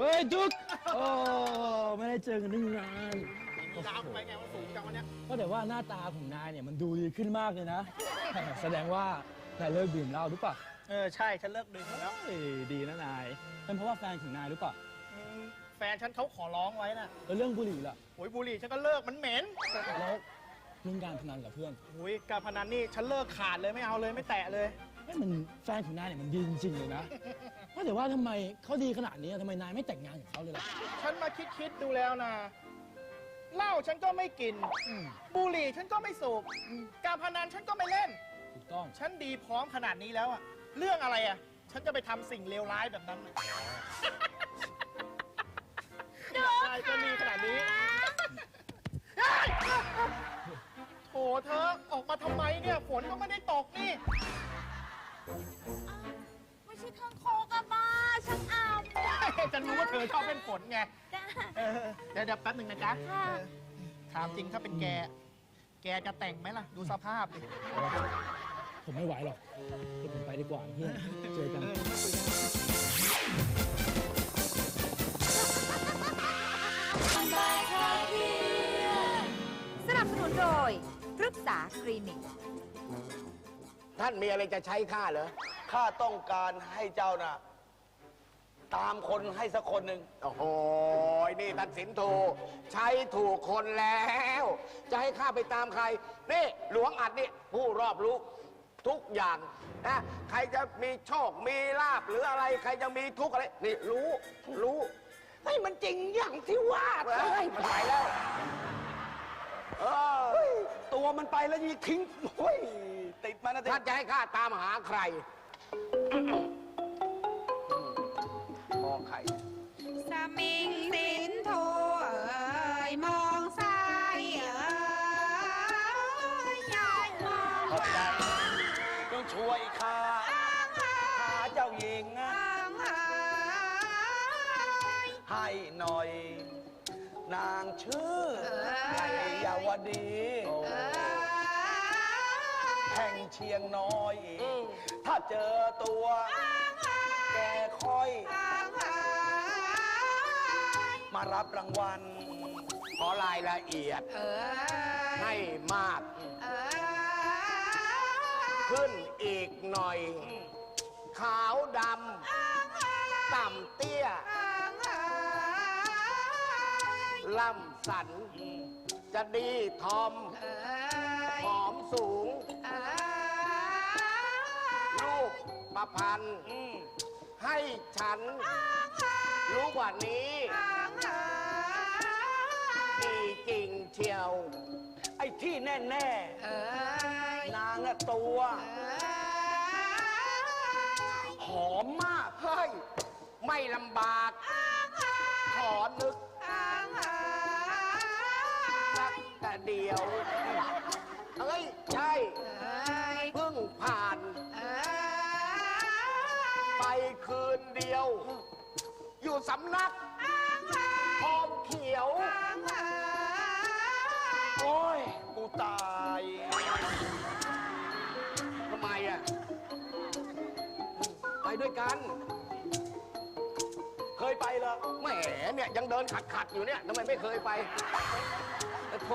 เฮ้ยจุกโอ้ไม่ได้เจอกันตั้งนานดาวไปไงว่าสูงจังวันเนี้ยก็แต่ว่าหน้าตาของนายเนี่ยมันดูดีขึ้นมากเลยนะ แสดงว่านายเลิกดื่มเหล้าหรือเปล่าเออใช่ฉันเลิกดื่มแล้วเอ้ยดีนะนายเป็นเพราะว่าแฟนของนายหรือเปล่าอืมแฟนฉันเขาขอร้องไว้น่ะแล้วเรื่องบุหรี่ล่ะโอ้ยบุหรี่ฉันก็เลิกมันเหม็นแล้วเรื่องการพนันกับเพื่อนโอ้ยการพนันนี่ฉันเลิกขาดเลยไม่เอาเลยไม่แตะเลยเฮ้ยมันแฟนของนายเนี่ยมันดีจริงๆเลยนะ ว่าแต่ว่าทำไมเขาดีขนาดนี้ทำไมนายไม่แต่งงานกับเขาเลยล่ะ ฉันมาคิดคิดๆดูแล้วนะ เหล้าฉันก็ไม่กิน อืม บุหรี่ฉันก็ไม่สูบ การพนันฉันก็ไม่เล่น ถูกต้อง ฉันดีพร้อมขนาดนี้แล้วอะเรื่องอะไรอะฉันจะไปทำสิ่งเลวร้ายแบบนั้นน่ะใช่ก็ดีขนาดนี้เฮ้ยโถเธอออกมาทำไมเนี่ย ฝนก็ไม่ได้ตกนี่ ไม่ใช่ข้างโคกอะบ้า ช่างอามฉันรู้ว่าเธอชอบเป็นฝนไงเออเดี๋ยวเดี๋ยวแป๊บหนึ่งนะจ๊ะเออถามจริงถ้าเป็นแก แกจะแต่งไหมล่ะ ดูสภาพดิผมไม่ไหวหรอกเดี๋ยวผมไปดีกว่าเพื่อนเจอกันสนับสนุนโดยพฤกษาคลินิก ท่านมีอะไรจะใช้ข้าเหรอ ข้าต้องการให้เจ้าน่ะ ตามคนให้สักคนหนึ่งโอ้โหนี่ตัดสินถูก ใช้ถูกคนแล้ว จะให้ข้าไปตามใคร นี่ หลวงอัดนี่ผู้รอบรู้ทุกอย่างนะใครจะมีโชค มีลาบหรืออะไร ใครจะมีทุกข์อะไร นี่รู้ รู้เฮ้ยมันจริงอย่างที่ว่าเฮ้ยมันไปแล้ว เออตัวมันไปแล้วยีทิ้งโอ้ยติดมานะติท่านจะให้ข้าตามหาใคร มองใครสมิงสินโทเอ่ยมองซ้ายเอ่ยยายมองขอบใจต้องช่วยข้าหาเจ้าหญิงทางเอ่ยให้หน่อย นางชื่อไอยาวดีเอ่ยแห่งเชียงน้อย ถ้าเจอตัวแก ค่อยทางเอ่ยมารับรางวัล ขอรายละเอียดเอ่ยให้มาก เอ่ยขึ้นอีกหน่อย ขาวดำต่ำเตี้ยทางเอ่ยล่ำสัน จะดีทอม เอ่ยหอมสูง เอ่ยรูปประพันธ์ ให้ฉัน รู้กว่านี้ทางเอ่ยดีจริงเชียว ไอ้ที่แน่แน่เอ่ยๆนางน่ะตัวเอ่ยหอมมากเฮ้ยไม่ลำบาก ขอนึกทางเอ่ยสักแต่เดียวเอ้ย สำนักพร้อมเขียว โอ้ย กูตายทำไมอะ ไปด้วยกัน เคยไปเหรอแหมเนี่ยยังเดินขัดขัดๆอยู่เนี่ยทำไมไม่เคยไปโอ้โ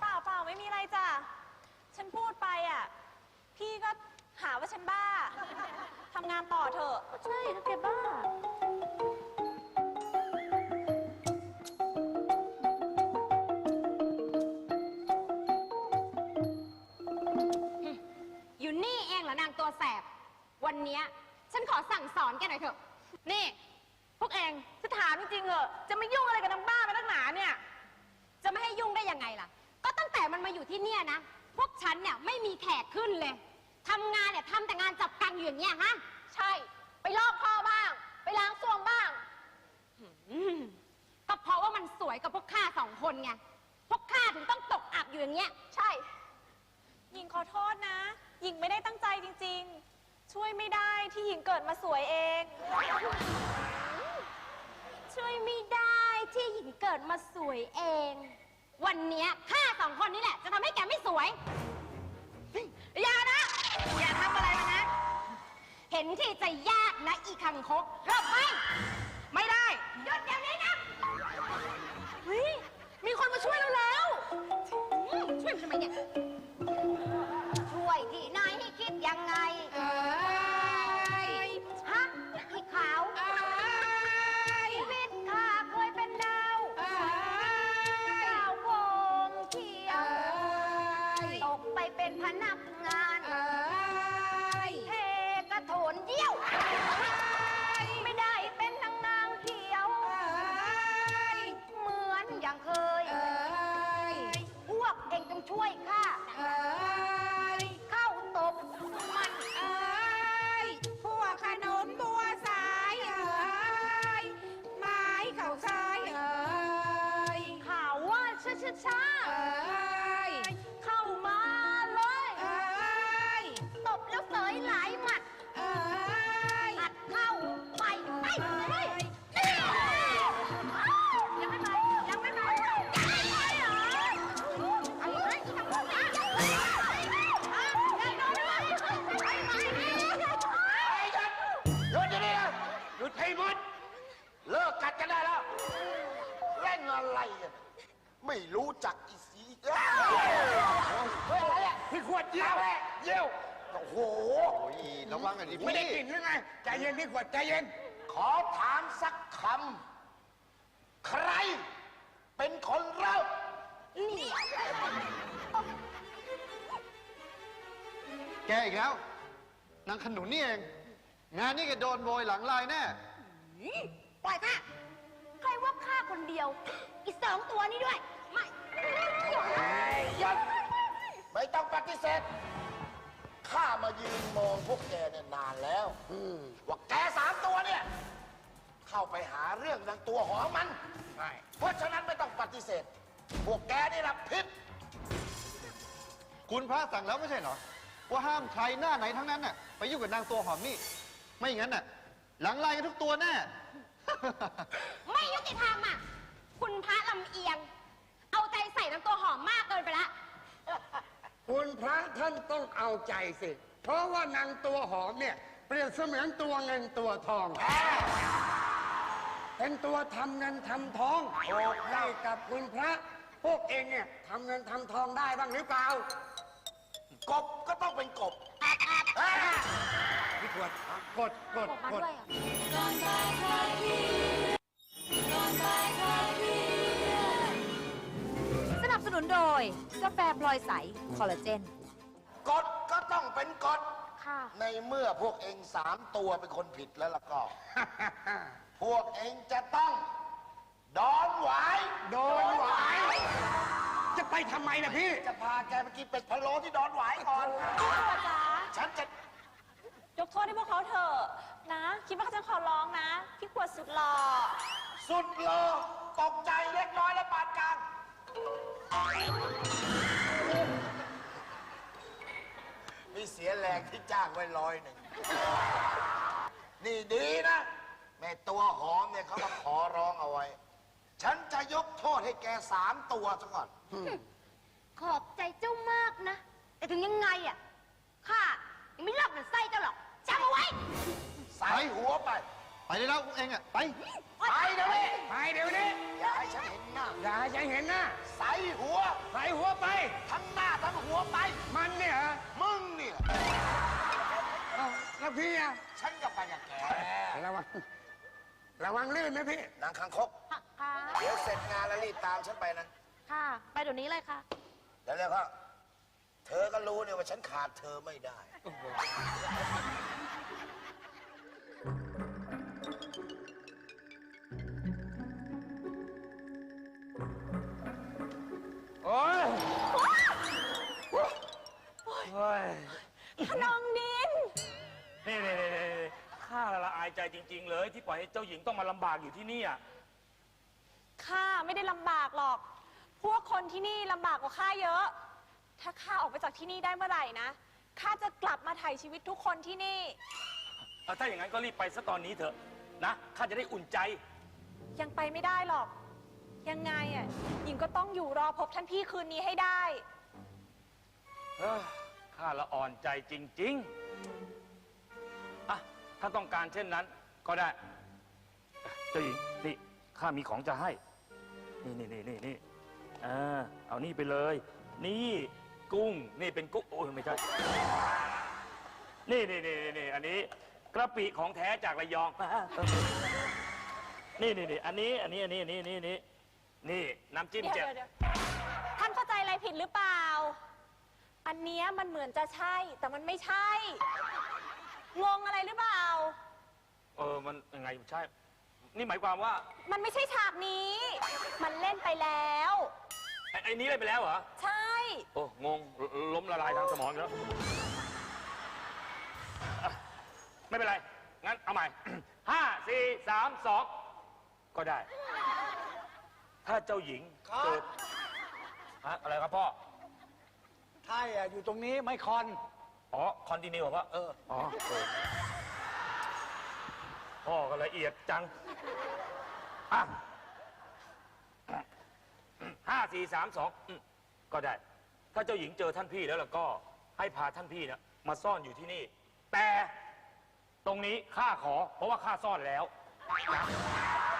เปล่าเปล่าไม่มีอะไรจ้ะ ฉันพูดไปอะ พี่ก็หาว่าฉันบ้า ทำงานต่อเถอะ ใช่แล้แกบ้า อยู่นี่เองเหรอนางตัวแสบ วันเนี้ยฉันขอสั่งสอนแกหน่อยเถอะ นี่ พวกเองสถามจริงเหอะจะไม่ยุ่งอะไรกับนางบ้าไปตั้กหนาเนี่ย จะไม่ให้ยุ่งได้ยังไงล่ะ ก็ตั้งแต่มันมาอยู่ที่เนี่ยนะ พวกฉันเนี่ยไม่มีแขกขึ้นเลยทำงานเนี่ยทำแต่งานจับกังอยู่อย่างเงี้ยฮะ ใช่ ไปลอกพ่อบ้าง ไปล้างซ่วมบ้าง อืมก็เพราะว่ามันสวยกับพวกข้าสองคนไง พวกข้าถึงต้องตกอับอยู่อย่างเงี้ย ใช่ หญิงขอโทษนะ หญิงไม่ได้ตั้งใจจริงๆ ช่วยไม่ได้ที่หญิงเกิดมาสวยเอง ช่วยไม่ได้ที่หญิงเกิดมาสวยเอง วันเนี้ยข้าสองคนนี่แหละ จะทำให้แกไม่สวย อย่านะ อย่าทำอะไรมันนะ เห็นที่จะยากนะอีคังคกหลบไปไม่ได้หยุดเดี๋ยวนี้นะเฮ้ยมีคนมาช่วยเราแล้วอืมช่วยมันทำไมเนี่ย ช่วยที่ไหนให้คิดยังไง เอ้ย ใจเย็น ขอถามสักคำ ใครเป็นคนเริ่มแกอีกแล้วนางขนุนนี่เอง งานนี้แกโดนโบยหลังลายแน่ ปล่อยข้าใครว่าข้าคนเดียว อีสองตัวนี้ด้วย ไม่หยุดไม่ต้องปฏิเสธ ข้ามายืนมองพวกแกเนี่ยนานแล้วว่าแกสามตัวเนี่ย เข้าไปหาเรื่องนางตัวหอมมันเพราะฉะนั้นไม่ต้องปฏิเสธ พวกแกนี่รับผิดคุณพระสั่งแล้วไม่ใช่เหรอ ว่าห้ามใครหน้าไหนทั้งนั้นน่ะไปยุ่งกับนางตัวหอมนี่ ไม่อย่างนั้นน่ะ หลังลายกันทุกตัวแน่ ไม่ยุติธรรมอะ คุณพระลำเอียง เอาใจใส่น้ำตัวหอมมากเกินไปละ คุณพระท่านต้องเอาใจสิ เพราะว่านางตัวหอมเนี่ย เปรียบเสมือนตัวเงินตัวทอง เป็นตัวทำเงินทำทองให้กับคุณพระ พวกเองเนี่ยทำเงินทำทองได้บ้างหรือเปล่า กบก็ต้องเป็นกบพี่ขวดกดกดกดสนับส นุนโดยกาแฟพลอยใส คอลลาเจน กฎก็ต้องเป็นกฎค่ะ ในเมื่อพวกเองสามตัวเป็นคนผิดแล้วล่ะก็ พวกเองจะต้องดอนหวายโดนหวาย จะไปทำไมนะพี่ จะพาแกไปกินเป็ดพะโล้ที่ดอนหวายก่อนฉันจะ ยกโทษให้พวกเขาเถอะนะ คิดว่าเขาจะขอร้องนะ พี่ขวดสุดหล่อ สุดโลตกใจเล็กน้อยและปานกลาง มีเสียแรงที่จ้างไว้ร้อยหนึ่ง นี่ดีนะ แม่ตัวหอมเนี่ยเขามาขอร้องเอาไว้ ฉันจะยกโทษให้แกสามตัวซะก่อน ขอบใจเจ้ามากนะ แต่ถึงยังไงอะข้ายังไม่รับมันไส้เจ้าหรอกจำเอาไว้ใส่หัวไป ไปได้แล้วพวกเองอะ ไป ไปเดี๋ยวนี้ไปเดี๋ยวนี้ อย่าให้ฉันเห็นหน้าอย่าให้ฉันเห็นนะใส่หัว ใส่หัวไป ทั้งหน้าทั้งหัวไป มันเนี่ยมึงเนี่ยแล้วพี่อะฉันกับปัญญาแกระวัง ระวังลื่นนะพี่ นางคังคกเดี๋ยวเสร็จงานแล้วรีบตามฉันไปนะ ค่ะ ไปเดี๋ยวนี้เลยค่ะ แล้วแล้วก็เธอก็รู้เนี่ยว่าฉันขาดเธอไม่ได้ โอ้ยขนองดินนี่นี่นี่นี่ข้าละอายใจจริง ๆ เลย ที่ปล่อยให้เจ้าหญิงต้องมาลำบากอยู่ที่นี่อะข้าไม่ได้ลำบากหรอก พวกคนที่นี่ลำบากกว่าข้าเยอะ ถ้าข้าออกไปจากที่นี่ได้เมื่อไหร่นะ ข้าจะกลับมาถ่ายชีวิตทุกคนที่นี่ เอาถ้าอย่างนั้นก็รีบไปซะตอนนี้เถอะนะข้าจะได้อุ่นใจ ยังไปไม่ได้หรอก ยังไงอะ หญิงก็ต้องอยู่รอพบท่านพี่คืนนี้ให้ได้ เอ้อ ข้าละอ่อนใจจริง ๆ อะ ถ้าต้องการเช่นนั้นก็ได้ เจ้าหญิงนี่ข้ามีของจะให้ นี่นี่นี่นี่นี่เออเอานี่ไปเลย นี่กุ้ง นี่เป็นกุ้งโอ้ยไม่ใช่ นี่นี่นี่นี่นี่อันนี้กระปิของแท้จากระยอง นี่นี่นี่อันนี้ อันนี้ อันนี้ อันนี้นนี้อันนี้นี่น้ำจิ้มเดี๋ยวแจ่วเดี๋ยวเดี๋ยวท่านเข้าใจอะไรผิดหรือเปล่า อันเนี้ยมันเหมือนจะใช่ แต่มันไม่ใช่ งงอะไรหรือเปล่า เออ มันยังไงใช่ นี่หมายความว่า มันไม่ใช่ฉากนี้ มันเล่นไปแล้ว ไอ้ไอ้นี้เลยไปแล้วเหรอ ใช่ โอ้ งงลล้มละลายทางสมองอีกแล้วอะไม่เป็นไร งั้นเอาใหม่ ห้าสี่สามสองก็ได้ ถ้าเจ้าหญิงเกิดฮะอะไรครับพ่อ ใช่อะอยู่ตรงนี้ไม่คอน อ๋อ คอนติเนียว่า เออ อ๋อเออพ่อก็ละเอียดจังอะห้าสี่สามสองอืมก็ได้ ถ้าเจ้าหญิงเจอท่านพี่แล้วล่ะก็ให้พาท่านพี่เนี่ยมาซ่อนอยู่ที่นี่ แต่ตรงนี้ข้าขอ เพราะว่าข้าซ่อนแล้วนะ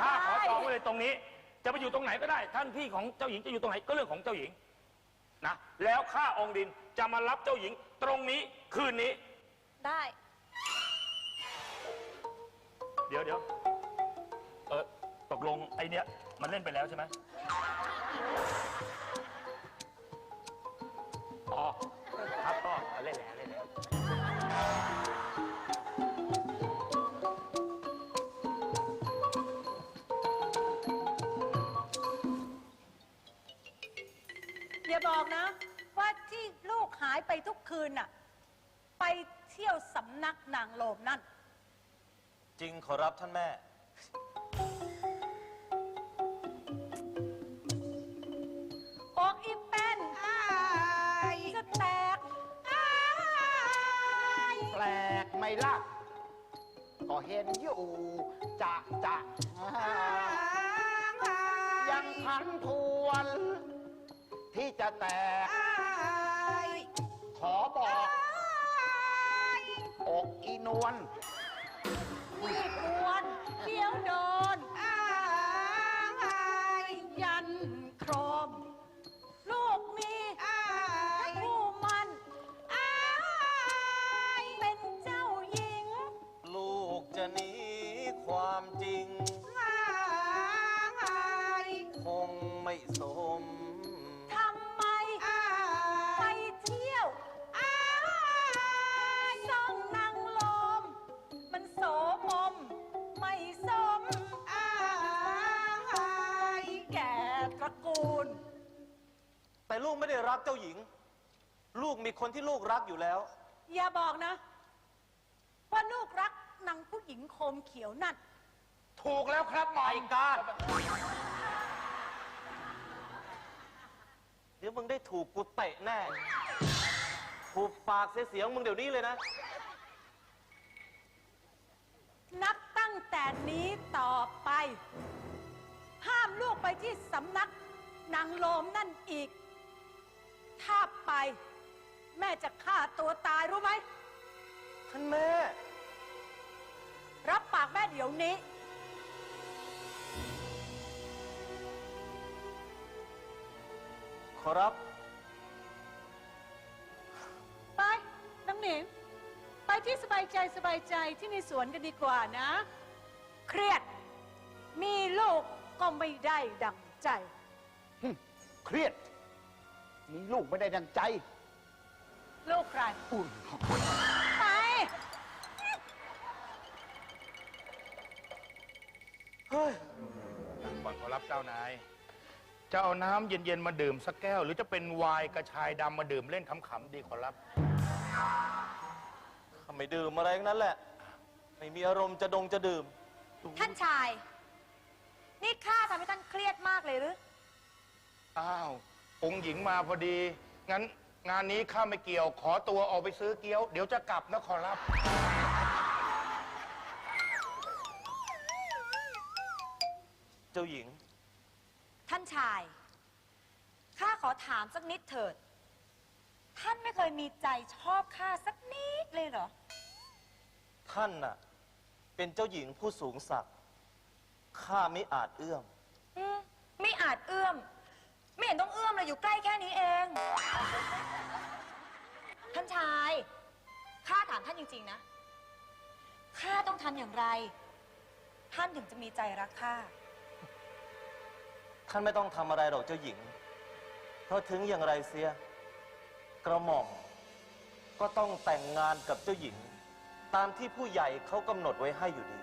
ข้าขอจองไว้เลยตรงนี้ จะไปอยู่ตรงไหนก็ได้ ท่านพี่ของเจ้าหญิงจะอยู่ตรงไหนก็เรื่องของเจ้าหญิง นะ แล้วข้าองค์ดินจะมารับเจ้าหญิงตรงนี้คืนนี้ ได้ เดี๋ยวเดี๋ยวเออตกลงไอเนี้ยมันเล่นไปแล้วใช่ไหมอ๋อครับก็เล่นแล้วเล่นแล้ว คืนน่ะ ไปเที่ยวสำนักนางโลมนั่น จริงขอรับท่านแม่อกอีเป็นอ้ายจะแตกอ้ายแปลกไหม่ล่ะ ก็เห็นอยู่จะจะอ้ายยังพันทวน ที่จะแตกอ้าย ขอบอก อกอีนวลมีดควรเดี๋ยวโดนอ้ายยันโครม ลูกมีอ้ายผู้มันอ้ายเป็นเจ้าหญิง ลูกจะหนีความจริง แต่ลูกไม่ได้รักเจ้าหญิง ลูกมีคนที่ลูกรักอยู่แล้ว อย่าบอกนะ ว่าลูกรักนางผู้หญิงโคมเขียวนั่น ถูกแล้วครับหมอไอ้ก้านเดี๋ยวมึงได้ถูกกูเตะแน่ถูกปากเสียเสียงมึงเดี๋ยวนี้เลยนะ นับตั้งแต่นี้ต่อไป ห้ามลูกไปที่สำนักนางโลมนั่นอีก ถ้าไป แม่จะฆ่าตัวตายรู้ไหม ท่านแม่ รับปากแม่เดี๋ยวนี้ ขอรับ ไปนางหนิง ไปที่สบายใจสบายใจที่ในสวนกันดีกว่านะ เครียด มีลูกก็ไม่ได้ดังใจ เครียด มีลูกไม่ได้ดังใจ ลูกใครไปก่อนขอรับเจ้านาย จะเอาน้ำเย็นๆมาดื่มสักแก้ว หรือจะเป็นไวน์กระชายดำมาดื่มเล่นขำๆดีขอรับ ข้าไม่ดื่มอะไรทั้งนั้นแหละ ไม่มีอารมณ์จะดงจะดื่ม ท่านชาย นี่ข้าทำให้ท่านเครียดมากเลยหรือ อ้าว องค์หญิงมาพอดี งั้นงานนี้ข้าไม่เกี่ยว ขอตัวออกไปซื้อเกี๊ยว เดี๋ยวจะกลับนะขอรับ เจ้าหญิง ท่านชาย ข้าขอถามสักนิดเถิด ท่านไม่เคยมีใจชอบข้าสักนิดเลยเหรอ ท่านน่ะ เป็นเจ้าหญิงผู้สูงศักดิ์ข้าไม่อาจเอื้อม อืมไม่อาจเอื้อม ไม่เห็นต้องเอื้อมเลยอยู่ใกล้แค่นี้เอง ท่านชาย ข้าถามท่านจริง ๆ นะ ข้าต้องทำอย่างไร ท่านถึงจะมีใจรักข้า ท่านไม่ต้องทำอะไรหรอกเจ้าหญิง เพราะถึงอย่างไรเสีย กระหม่อม ก็ต้องแต่งงานกับเจ้าหญิง ตามที่ผู้ใหญ่เขากำหนดไว้ให้อยู่ดี